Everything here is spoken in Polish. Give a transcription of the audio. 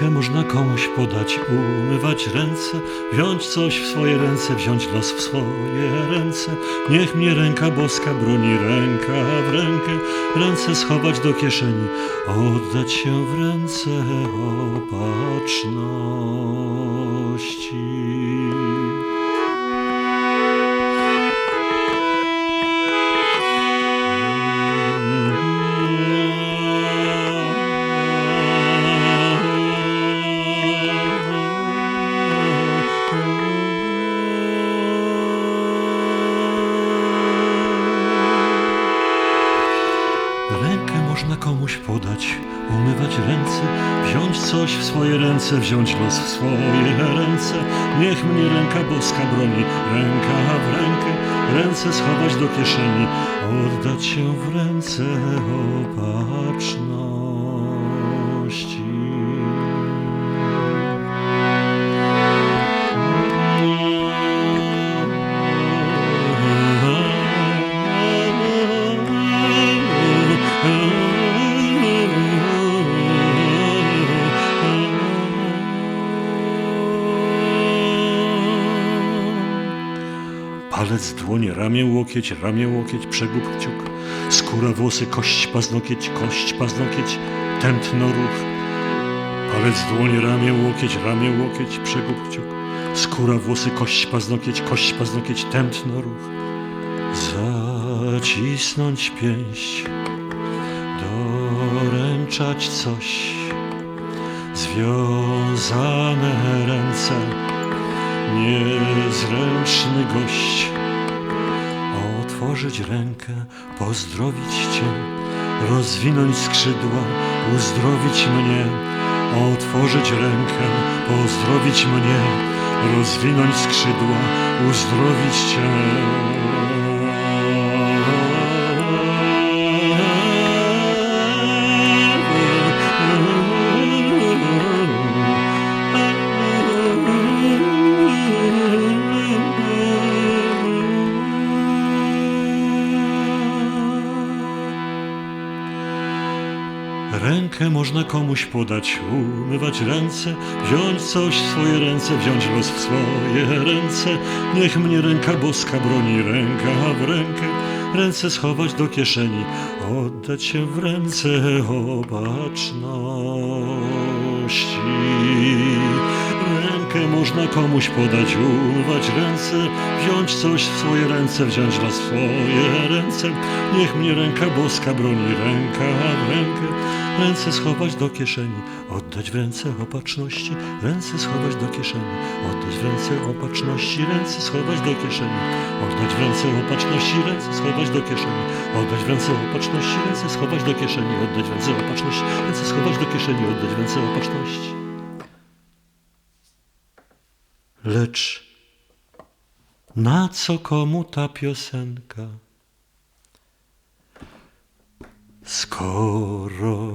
Rękę można komuś podać, umywać ręce, wziąć coś w swoje ręce, wziąć los w swoje ręce. Niech mnie ręka boska broni, ręka w rękę, ręce schować do kieszeni, oddać się w ręce opatrzności. Można komuś podać, umywać ręce, wziąć coś w swoje ręce, wziąć los w swoje ręce. Niech mnie ręka boska broni, ręka w rękę, ręce schować do kieszeni, oddać się w ręce opatrzności. Palec, dłonie, ramię, łokieć, ramię, łokieć, przegub, kciuk. Skóra, włosy, kość, paznokieć, kość, paznokieć, tętno, ruch. Palec, dłonie, ramię, łokieć, ramię, łokieć, przegub, kciuk. Skóra, włosy, kość, paznokieć, kość, paznokieć, tętno, ruch. Zacisnąć pięść, doręczać coś. Związane ręce, niezręczny gość. Otworzyć rękę, pozdrowić Cię, rozwinąć skrzydła, uzdrowić mnie. Otworzyć rękę, pozdrowić mnie, rozwinąć skrzydła, uzdrowić Cię. Rękę można komuś podać, umywać ręce, wziąć coś w swoje ręce, wziąć los w swoje ręce. Niech mnie ręka boska broni, ręka w rękę, ręce schować do kieszeni, oddać się w ręce opatrzności. Można komuś podać, umywać ręce, wziąć coś w swoje ręce, wziąć w swoje ręce. Niech mnie ręka boska broni, ręka w rękę, ręce schować do kieszeni, oddać w ręce opatrzności, ręce schować do kieszeni, oddać w ręce opatrzności, ręce schować do kieszeni, oddać w ręce opatrzności, ręce schować do kieszeni, oddać w ręce opatrzności, ręce schować do kieszeni, oddać w ręce opatrzności, ręce schować do kieszeni, oddać w ręce opatrzności. Lecz na co komu ta piosenka? Skoro